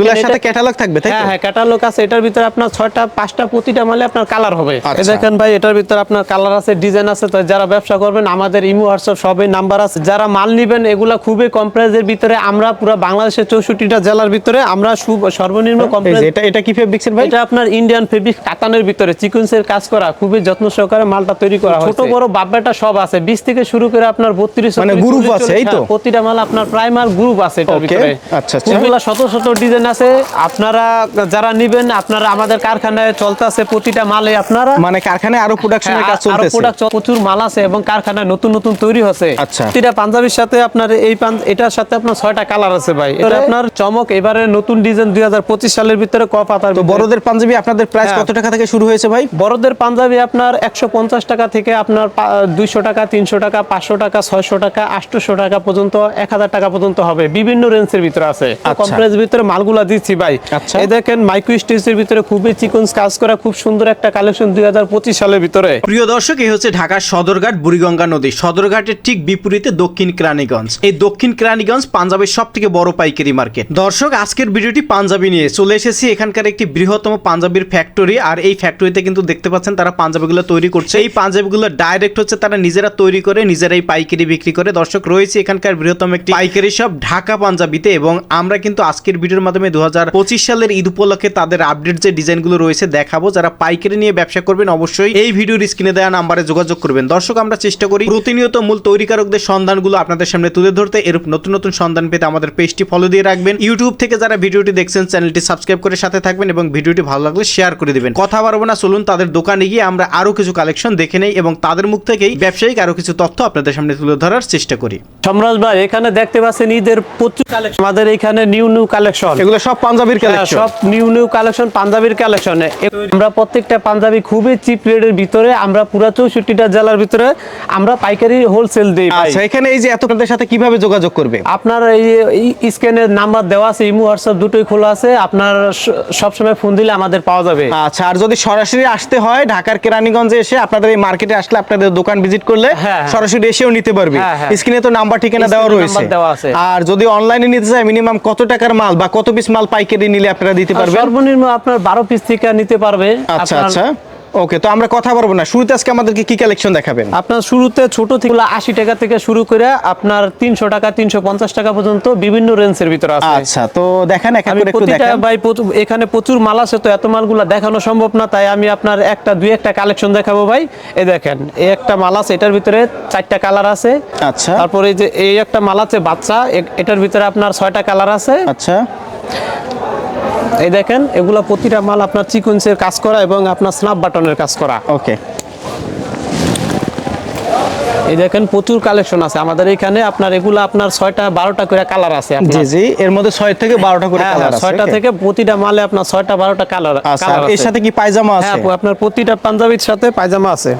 এগুলোর সাথে ক্যাটালগ থাকবে তাই হ্যাঁ হ্যাঁ ক্যাটালগ আছে এটার ভিতরে আপনার ছয়টা পাঁচটা প্রতিটা মালে আপনার কালার হবে। এই আচ্ছা। দেখেন ভাই এটার ভিতরে আপনার কালার আছে ডিজাইন আছে তো যারা ব্যবসা করবেন আমাদের ইমো হোয়াটসঅ্যাপ সবই নাম্বার আছে। যারা মাল নিবেন এগুলা খুবই কম ভিতরে আমরা পুরো বাংলাদেশের চৌষট্টিটা জেলার ভিতরে আমরা সর্বনিম্ন কম এই এটা এটা কি ফেব্রিক্সের ভাই? এটা আপনার ইন্ডিয়ান ফেব্রিক কাতানের ভিতরে কাজ করা খুবই যত্ন সহকারে মালটা তৈরি করা ছোট বড় বাব্বাটা সব আছে। বিশ থেকে শুরু করে আপনার বত্রিশ মানে group আছে, এই তো? প্রতিটা মাল আপনার প্রায় মাল গ্রুপ আছে এটার ভিতরে। আচ্ছা, আচ্ছা। এগুলা শত শত ডিজাইন আছে আপনারা যারা নিবেন আপনারা আমাদের কারখানায় চলতে আছে প্রতিটা মালে আপনারা। মানে কারখানায় আরও প্রোডাকশনের কাজ হ্যাঁ, আরও চলতেছে। প্রচুর মাল আছে এবং কারখানায় নতুন নতুন তৈরি হচ্ছে। আচ্ছা। প্রতিটা পাঞ্জাবির সাথে আপনার এই এটার সাথে আপনার ছয়টা কালার আছে ভাই। এটা আপনার চমক এবারে নতুন ডিজাইন দুই পঁচিশ সালের ভিতরে ক পাতার তো বড়দের পাঞ্জাবি আপনাদের প্রাইস হ্যাঁ। কত টাকা থেকে শুরু হয়েছে ভাই? বড়দের পাঞ্জাবি আপনার একশো পঞ্চাশ টাকা থেকে আপনার দুইশো টাকা তিনশো টাকা পাঁচশো টাকা ছয়শো টাকা আটশোশো টাকা পর্যন্ত এক হাজার টাকা পর্যন্ত হবে। বিভিন্ন রেঞ্জের ভিতরে আছে। আচ্ছা। কম প্রাইস ভিতরে মালগুলা দিচ্ছি ভাই। আচ্ছা। এই দেখেন মাইক্রো স্টেজের ভিতরে খুবই চিকন কাজ করা খুব সুন্দর একটা কালেকশন দুই হাজার পঁচিশ সালের ভিতরে। প্রিয় দর্শক এই হচ্ছে ঢাকার সদরঘাট বুড়িগঙ্গা নদী। সদরঘাটের ঠিক বিপরীতে দক্ষিণ কেরানীগঞ্জ এই দক্ষিণ কেরানীগঞ্জ পাঞ্জাবের সব থেকে বড় পাইকারি মার্কেট। দর্শক আজকের ভিডিওটি পাঞ্জাবি নিয়ে। চলে এসেছি এখানকার একটি বৃহত্তম পাঞ্জাবির ফ্যাক্টরি। আর এই ফ্যাক্টরিতে কিন্তু দেখতে পাচ্ছেন তারা পাঞ্জাবিগুলো তৈরি করছে। এই পাঞ্জাবিগুলো ডাইরেক্ট হচ্ছে তারা নিজেরা তৈরি করে নিজেরাই পাইকারি বিক্রি করে। দর্শক রয়েছে এখানকার বৃহত্তম একটি পাইকারি শপ ঢাকা পাঞ্জাবিতে। এবং আমরা কিন্তু আজকের ভিডিওর মাধ্যমে দু হাজার পঁচিশ সালের ঈদ উপলক্ষে তাদের আপডেট যে ডিজাইনগুলো রয়েছে দেখাবো। যারা পাইকারি নিয়ে ব্যবসা করবেন অবশ্যই এই ভিডিওর স্ক্রিনে দেওয়া নাম্বারে যোগাযোগ করবেন। দর্শক আমরা চেষ্টা করি প্রতিনিয়ত মূল তৈরিকারকদের সন্ধানগুলো আপনাদের সামনে তুলে ধরতে। এরূপ নতুন নতুন সন্ধান পেতে আমাদের পেজটি ফলো দিয়ে রাখবেন। ইউটিউব থেকে যারা ভিডিওটি দেখছেন চ্যানেলটি সাবস্ক্রাইব করে সাথে থাকবেন এবং ভিডিওটি ভালো লাগলে শেয়ার করে দিবেন। কথা বাড়বো না চলুন তাদের দোকানে গিয়ে আমরা আরও কিছু কালেকশন দেখে নেই এবং তাদের মুখ থেকেই ব্যবসায়িক আরও কিছু তথ্য আপনাদের সামনে তুলে ধরার চেষ্টা করি। সম্রাজ ভাই এখানে দেখতে পাচ্ছেন ঈদের প্রচুর কালেকশন আমাদের এখানে নিউ নিউ কালেকশন এগুলো সব পাঞ্জাবির কালেকশন সব নিউ নিউ কালেকশন পাঞ্জাবির কালেকশন আমরা প্রত্যেকটা পাঞ্জাবি খুবই চিপ রেটের ভিতরে আমরা পুরো চৌষট্টিটা জেলার ভিতরে আমরা পাইকারি হোলসেল দিই আচ্ছা এখানে এই যে আপনাদের সাথে কীভাবে যোগাযোগ করবে? আপনার এই স্ক্যানের নাম্বার দেওয়া আছে ইমো হোয়াটসঅ্যাপ দুটোই খোলা আছে আপনার সবসময় ফোন দিলে আমাদের পাওয়া যাবে। আচ্ছা আর যদি সরাসরি আসতে হয় ঢাকার কেরানীগঞ্জে এসে আপনাদের এই মার্কেটে আসলে আপনাদের দোকান ভিজিট করলে হ্যাঁ, হ্যাঁ। সরাসরি এসেও নিতে পারবে। হ্যাঁ, হ্যাঁ। স্ক্রিনে তো নাম্বার ঠিকানা দেওয়া রয়েছে। আর যদি অনলাইনে নিতে চায় মিনিমাম কত টাকার মাল বা কত পিস মাল পাইকারি নিলে আপনারা দিতে পারবেন? সর্বনিম্ন আপনার বারো পিস থেকে নিতে পারবে। আচ্ছা আচ্ছা। ওকে তো আমরা কথা বলব না। শুরুতে আজকে আমাদেরকে কি কালেকশন দেখাবেন? আপনার শুরুতে ছোট থেকে আশি টাকা থেকে শুরু করে আপনার তিনশো টাকা তিনশো পঞ্চাশ টাকা পর্যন্ত বিভিন্ন রেঞ্জের ভিতরে আছে। আচ্ছা তো দেখেন এক এক করে একটু দেখেন। ভাই এখানে প্রচুর মাল আছে তো এত মালগুলো দেখানো সম্ভব না তাই আমি আপনার একটা দুই একটা কালেকশন দেখাবো ভাই। এই দেখেন এই একটা মাল আছে এটার ভিতরে চারটা কালার আছে। আচ্ছা। তারপরে এই যে এই একটা মাল আছে বাচ্চা এটার ভিতরে আপনার ছয়টা কালার আছে। আচ্ছা। এই দেখেন এগুলো প্রতিটা মাল আপনার চিকুন্সের কাজ করা এবং আপনার স্ন্যাপ বাটনের কাজ করা। ওকে এই দেখেন প্রচুর কালেকশন আছে। আমাদের এখানে আপনার এগুলো আপনার ছয়টা বারোটা করে কালার আছে জি জি এর মধ্যে ছয় থেকে বারোটা করে হ্যাঁ, কালার হ্যাঁ, আছে ছয়টা থেকে প্রতিটা মালে আপনার ছয়টা বারোটা কালার আচ্ছা আর এর সাথে কি পায়জামা হ্যাঁ আছে? আপনার প্রতিটা পাঞ্জাবির সাথে পায়জামা আছে।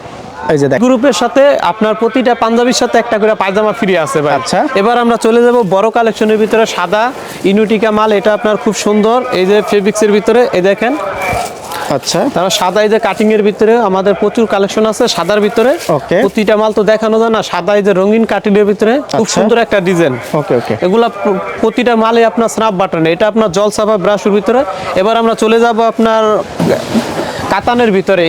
এই যে দেখ গ্রুপের সাথে আপনার প্রতিটা পাঞ্জাবির সাথে একটা করে পায়জামা ফ্রি আছে ভাই। আচ্ছা। এবার আমরা চলে যাব বড় কালেকশনের ভিতরে সাদা ইনুটিকা মাল এটা আপনার খুব সুন্দর। এই যে ফেব্রিক্সের ভিতরে এই দেখেন। আচ্ছা। তারা সাদা এই যে কাটিং এর ভিতরে আমাদের প্রচুর কালেকশন আছে সাদার ভিতরে। Okay. প্রতিটা মাল তো দেখানো যায় না সাদা এই যে রঙিন কাটিং এর ভিতরে খুব আচ্ছা। সুন্দর একটা ডিজাইন ওকে ওকে। এগুলা প্রতিটা মালে আপনার স্ন্যাপ বাটন এটা আপনার জল সাফা ব্রাশের ভিতরে। এবার আমরা চলে যাব আপনার কাতানের ভিতরে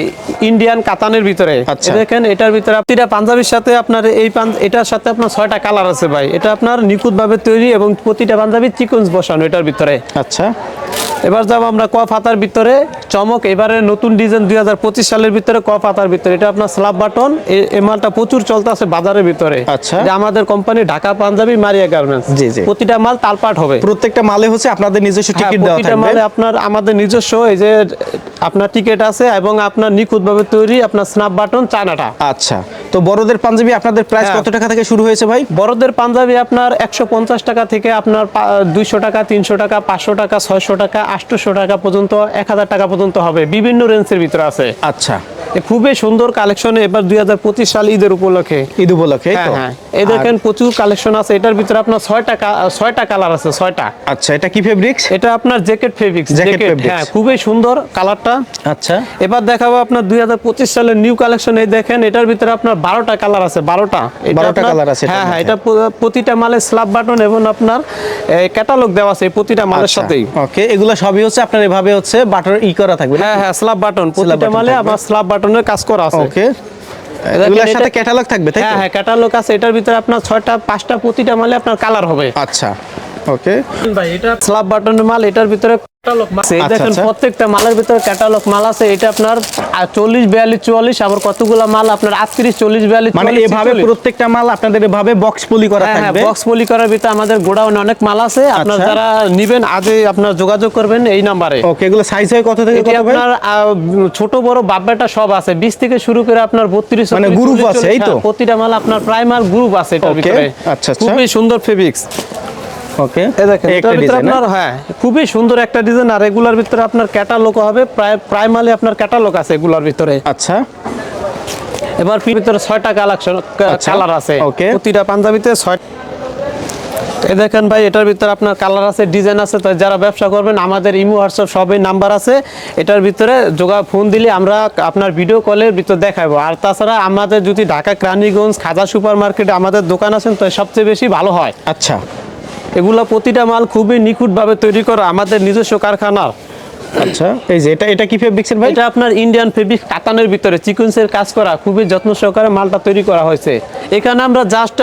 ইন্ডিয়ান কাতানের ভিতরে। আচ্ছা। দেখেন এটার ভিতরে প্রতিটা পাঞ্জাবির সাথে আপনার এই এটার সাথে আপনার ছয়টা কালার আছে ভাই। এটা আপনার নিখুঁত ভাবে তৈরি এবং প্রতিটা পাঞ্জাবি চিকন বসানো এটার ভিতরে। আচ্ছা। এবার যাব আমরা ক পাতার ভিতরে। চমক এবারে নতুন ডিজাইন দুই সালের ভিতরে ক পাতার ভিতরে। এটা আপনার স্ল্যাব বাটন এই মালটা প্রচুর চলতেছে বাজারের ভিতরে। আচ্ছা। আমাদের company Dhaka Punjabi Maria garments জি, জি। প্রতিটা মাল তালপাট হবে। প্রত্যেকটা মালে হচ্ছে আপনাদের নিজস্ব হ্যাঁ, টিকিট দেওয়া প্রতিটা থাকবে। মালে আপনার আমাদের নিজস্ব এই যে আপনার টিকিট আছে এবং আপনার নিখুঁত ভাবে তৈরি আপনার স্ন্যাপ বাটন চায়নাটা। আচ্ছা। তো বড়দের পাঞ্জাবি আপনাদের প্রাইস হ্যাঁ। কত টাকা থেকে শুরু হয়েছে ভাই? বড়দের পাঞ্জাবি আপনার একশো পঞ্চাশ টাকা থেকে আপনার দুইশো টাকা তিনশো টাকা পাঁচশো টাকা ছয়শো টাকা আটশোশো টাকা পর্যন্ত এক হাজার টাকা পর্যন্ত হবে। বিভিন্ন রেঞ্জের ভিতরে আছে। আচ্ছা। খুবই সুন্দর কালেকশন এবার দুই হাজার পঁচিশ সাল ঈদের উপলক্ষে। ঈদ উপলক্ষে এই হ্যাঁ হ্যাঁ। এই দেখেন প্রচুর কালেকশন আছে। এটার ভিতরে আপনার ছয়টা ছয়টা কালার আছে ছয়টা। আচ্ছা এটা কি ফেব্রিক্স এটা আপনার জ্যাকেট ফেব্রিক্স জ্যাকেট হ্যাঁ খুবই সুন্দর কালারটা আচ্ছা। এবার দেখাবো আপনার দুই হাজার পঁচিশ সালের নিউ কালেকশন এই দেখেন এটার ভিতরে আপনার বারোটা কালার আছে বারোটা? এটা 12টা আপনার- colour আছে হ্যাঁ হ্যাঁ এটা প্রতিটা মালে স্ল্যাব বাটন এবং আপনার ক্যাটালগ দেওয়া আছে প্রতিটা মালের সাথেই। ওকে এগুলো সবই হচ্ছে আপনার এভাবে হচ্ছে বাটার ই করা থাকবে হ্যাঁ হ্যাঁ স্ল্যাব বাটন প্রতিটা মালে। আমার স্ল্যাব বাটনের কাজ করা আছে। ওকে এগুলোর সাথে ক্যাটালগ থাকবে তাই হ্যাঁ হ্যাঁ ক্যাটালগ আছে এটার ভিতরে আপনার ছয়টা পাঁচটা প্রতিটা মালে আপনার কালার হবে। আচ্ছা ওকে ভাই এটা স্ল্যাব বাটনের মাল এটার ভিতরে ক্যাটালগ মাল। এই দেখেন। প্রত্যেকটা মালের ভিতরে ক্যাটালগ মাল আছে। এটা আপনার চল্লিশ বিয়াল্লিশ চুয়াল্লিশ আবার কতগুলা মাল আপনার আটত্রিশ চল্লিশ বিয়াল্লিশ মানে এভাবে প্রত্যেকটা মাল আপনাদের এভাবে বক্স পলি করা হ্যাঁ হ্যাঁ বক্স পলি করার ভিতরে আমাদের গোডাউনে অনেক মাল আছে। আপনার। যারা নিবেন আজই আপনার যোগাযোগ করবেন এই নাম্বারে। ওকে এগুলো সাইজ হয় কত থেকে কত আপনার ছোট বড় বাব্বাটা সব আছে। বিশ থেকে শুরু করে আপনার বত্রিশ মানে group আছে, এই তো? প্রতিটা মাল আপনার প্রাইমার গ্রুপ আছে এটার ভিতরে। আচ্ছা, আচ্ছা। খুবই সুন্দর ফেব্রিক্স ওকে এই দেখেন একটা ডিজাইন আপনার হ্যাঁ? খুবই সুন্দর একটা ডিজাইন আর এগুলার ভিতরে আপনার ক্যাটালগ হবে প্রায় প্রাইমালি আপনার ক্যাটালগ আছে এগুলার ভিতরে। আচ্ছা। এবার ভিতরে ছয়টা কালেকশন আচ্ছা, কালার আছে। Okay. প্রতিটা পাঞ্জাবিতে ছয় দেখেন ভাই এটার ভিতরে আপনার কালার আছে ডিজাইন আছে তো যারা ব্যবসা করবেন আমাদের ইমো হোয়াটসঅ্যাপ সবই নাম্বার আছে। এটার ভিতরে যোগা ফোন দিলে আমরা আপনার ভিডিও কলের ভিতর দেখাবো আর তাছাড়া আমাদের যদি ঢাকা ক্রানিগঞ্জ খাজা সুপার মার্কেটে আমাদের দোকান আছেন তো সবচেয়ে বেশি ভালো হয়। আচ্ছা। এগুলো প্রতিটা মাল খুবই নিখুঁতভাবে তৈরি করা আমাদের নিজস্ব কারখানার। আচ্ছা এই যে এটা এটা কি ফেব্রিক্সের ভাই? এটা আপনার ইন্ডিয়ান ফেব্রিক কাতানের ভিতরে চিকুন্সের কাজ করা খুবই যত্ন সহকারে মালটা তৈরি করা হয়েছে। এখানে আমরা জাস্ট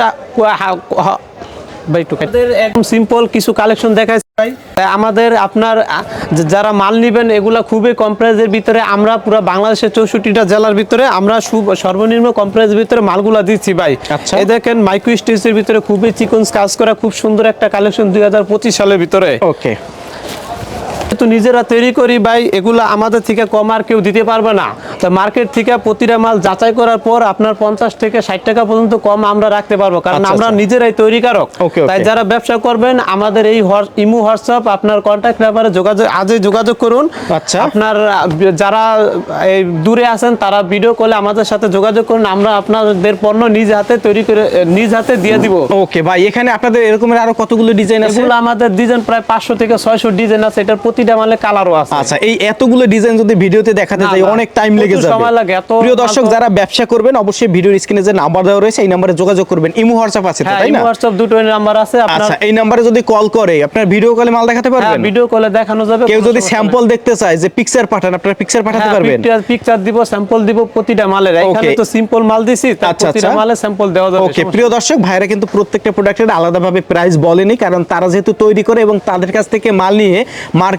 ভাই একটু একদম সিম্পল কিছু কালেকশন দেখাইছি আমাদের আপনার যারা মাল নিবেন এগুলা খুবই কম প্রাইসের ভিতরে আমরা পুরো বাংলাদেশের চৌষট্টিটা জেলার ভিতরে আমরা সর্বনিম্ন কম প্রাইসের ভিতরে মালগুলা দিচ্ছি ভাই। আচ্ছা। এই দেখেন মাইক্রো স্টেজের ভিতরে খুবই চিকন কাজ করা খুব সুন্দর একটা কালেকশন দুই হাজার পঁচিশ সালের ভিতরে। ওকে তো নিজেরা তৈরি করি ভাই এগুলো আমাদের থেকে কম আর কেউ দিতে পারবে না তো মার্কেট থেকে প্রতিটা মাল যাচাই করার পর আপনার পঞ্চাশ থেকে ষাট টাকা পর্যন্ত কম আমরা রাখতে পারব কারণ আচ্ছা, আমরা আচ্ছা। নিজেরাই Okay, okay. তাই যারা ব্যবসা করবেন আমাদের এই ইমো হোয়াটসঅ্যাপ আপনার কন্ট্যাক্ট নাম্বারে যোগাযোগ আজই যোগাযোগ করুন আচ্ছা। আপনার যারা এই দূরে আছেন তারা ভিডিও কলে আমাদের সাথে যোগাযোগ করুন আমরা আপনাদের পণ্য নিজ হাতে তৈরি করে নিজ হাতে দিয়ে দিব ওকে ভাই এখানে আপনাদের এরকমের আরও কতগুলো ডিজাইন আছে এগুলো আমাদের ডিজাইন প্রায় পাঁচশো থেকে ছয়শো ডিজাইন আছে এটার প্রতিটা কালারও আছে। আচ্ছা এই এতগুলো ডিজাইন যদি ভিডিওতে দেখাতে যাই অনেক টাইম লেগে যাবে। সময় লাগে, এত প্রিয় দর্শক যারা ব্যবসা করবেন অবশ্যই ভিডিওর স্ক্রিনে যে নাম্বার দেওয়া রয়েছে এই নম্বরে যোগাযোগ করবেন। ইমো হোয়াটসঅ্যাপ আছে তো হ্যাঁ তাই না? হোয়াটসঅ্যাপ দুটো নাম্বার আছে আপনার আচ্ছা এই নাম্বারে যদি কল করে আপনার ভিডিও কলে মাল দেখাতে হ্যাঁ ভিডিও কলে দেখানো যাবে কেউ যদি স্যাম্পল দেখতে চায় যে পিকচার পাঠান আপনারা পিকচার পাঠাতে হ্যাঁ, পারবেন? পিকচার পিকচার দিব স্যাম্পল দিব প্রতিটা মালের। এখানে তো সিম্পল মাল দিছি তার আচ্ছা, প্রতিটা আচ্ছা। মালে স্যাম্পল দেওয়া যাবে ওকে প্রিয় দর্শক ভাইরা কিন্তু প্রত্যেকটা প্রোডাক্টের আলাদাভাবে প্রাইস বলেনি কারণ তারা যেহেতু তৈরি করে এবং তাদের কাছ থেকে মাল নিয়ে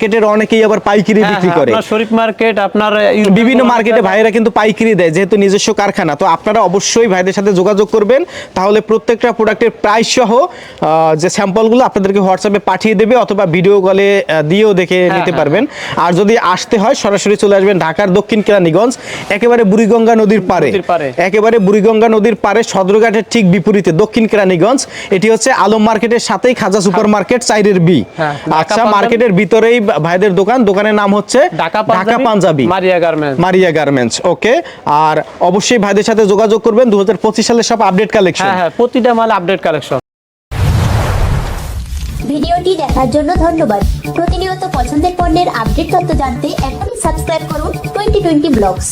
মার্কেটের অনেকেই আবার পাইকারি হ্যাঁ, বিক্রি হ্যাঁ, করে। শরীফ মার্কেট আপনার বিভিন্ন মার্কেটে ভাইরা কিন্তু পাইকারি দেয় যেহেতু নিজস্ব কারখানা। তো আপনারা অবশ্যই ভাইদের সাথে যোগাযোগ করবেন। তাহলে প্রত্যেকটা প্রোডাক্টের প্রাইস সহ যে স্যাম্পলগুলো আপনাদেরকে হোয়াটসঅ্যাপে পাঠিয়ে দেবে অথবা ভিডিও কলে দিয়েও দেখে নিতে হ্যাঁ, পারবেন। আর যদি আসতে হয় সরাসরি চলে আসবেন ঢাকার দক্ষিণ কেরানীগঞ্জ একেবারে বুড়িগঙ্গা নদীর পারে একেবারে বুড়িগঙ্গা নদীর পারে সদরঘাটের ঠিক বিপরীতে দক্ষিণ কেরানীগঞ্জ। এটি হচ্ছে আলম মার্কেটের সাথেই খাজা সুপার মার্কেট চাইরের বি। আচ্ছা মার্কেটের ভিতরেই ভাইদের দোকান দোকানের নাম হচ্ছে Dhaka Punjabi Maria garments. Maria garments okay. আর অবশ্যই ভাইদের সাথে যোগাযোগ করবেন দু হাজার পঁচিশ সালের সব আপডেট কালেকশন হ্যাঁ হ্যাঁ প্রতিটা মাল আপডেট কালেকশন ভিডিওটি দেখার জন্য ধন্যবাদ। প্রতিনিয়ত পছন্দের পণ্যের আপডেট তথ্য জানতে এখনই সাবস্ক্রাইব করুন টোয়েন্টি টোয়েন্টি ব্লগস